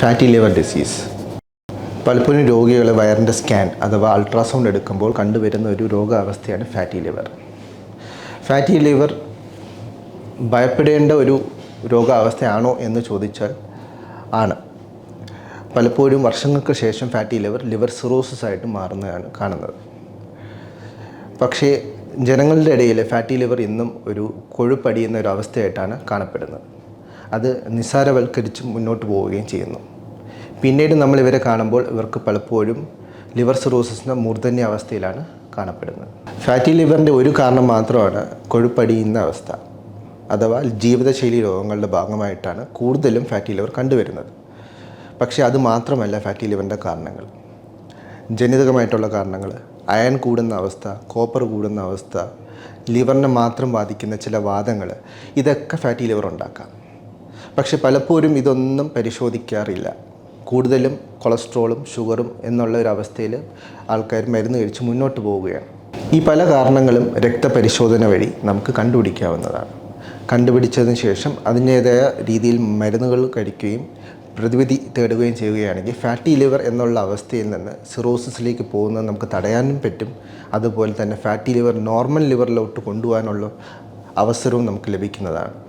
Fatty liver disease പലപ്പോഴും രോഗികളെ വയറിന്റെ സ്കാൻ അഥവാ അൾട്രാസൗണ്ട് എടുക്കുമ്പോൾ കണ്ടുവരുന്ന ഒരു രോഗാവസ്ഥയാണ് ഫാറ്റി ലിവർ ഫാറ്റി ലിവർ ഭയപ്പെടേണ്ട ഒരു രോഗാവസ്ഥയാണോ എന്ന് ചോദിച്ചാൽ ആണ്. പലപ്പോഴും വർഷങ്ങൾക്ക് ശേഷം ഫാറ്റി ലിവർ ലിവർ സിറോസിസ് ആയിട്ട് മാറുന്നതാണ് കാണുന്നത്. പക്ഷേ ജനങ്ങളുടെ ഇടയിൽ ഫാറ്റി ലിവർ ഇന്നും ഒരു കൊഴുപ്പടിയുന്ന ഒരു അവസ്ഥയായിട്ടാണ് കാണപ്പെടുന്നത്. അത് നിസ്സാരവൽക്കരിച്ച് മുന്നോട്ട് പോവുകയും ചെയ്യുന്നു. പിന്നീട് നമ്മൾ ഇവരെ കാണുമ്പോൾ ഇവർക്ക് പലപ്പോഴും ലിവർ സിറോസിസിന്റെ മൂർധന്യ അവസ്ഥയിലാണ് കാണപ്പെടുന്നത്. ഫാറ്റി ലിവറിന്റെ ഒരു കാരണം മാത്രമാണ് കൊഴുപ്പടിയുന്ന അവസ്ഥ അഥവാ ജീവിതശൈലി രോഗങ്ങളുടെ ഭാഗമായിട്ടാണ് കൂടുതലും ഫാറ്റി ലിവർ കണ്ടുവരുന്നത്. പക്ഷേ അത് മാത്രമല്ല ഫാറ്റി ലിവറിന്റെ കാരണങ്ങൾ. ജനിതകമായിട്ടുള്ള കാരണങ്ങൾ അയൺ കൂടുന്ന അവസ്ഥ കോപ്പർ കൂടുന്ന അവസ്ഥ ലിവറിനെ മാത്രം ബാധിക്കുന്ന ചില വാദങ്ങൾ ഇതൊക്കെ ഫാറ്റി ലിവർ ഉണ്ടാക്കാം. പക്ഷെ പലപ്പോഴും ഇതൊന്നും പരിശോധിക്കാറില്ല. കൂടുതലും കൊളസ്ട്രോളും ഷുഗറും എന്നുള്ള ഒരു അവസ്ഥയിൽ ആൾക്കാർ മരുന്ന് കഴിച്ച് മുന്നോട്ട് പോവുകയാണ്. ഈ പല കാരണങ്ങളും രക്തപരിശോധന വഴി നമുക്ക് കണ്ടുപിടിക്കാവുന്നതാണ്. കണ്ടുപിടിച്ചതിന് ശേഷം അതിന്റേതായ രീതിയിൽ മരുന്നുകൾ കഴിക്കുകയും പ്രതിവിധി തേടുകയും ചെയ്യുകയാണെങ്കിൽ ഫാറ്റി ലിവർ എന്നുള്ള അവസ്ഥയിൽ നിന്ന് സിറോസിസിലേക്ക് പോകുന്നത് നമുക്ക് തടയാനും പറ്റും. അതുപോലെ തന്നെ ഫാറ്റി ലിവർ നോർമൽ ലിവറിലോട്ട് കൊണ്ടുപോകാനുള്ള അവസരവും നമുക്ക് ലഭിക്കുന്നതാണ്.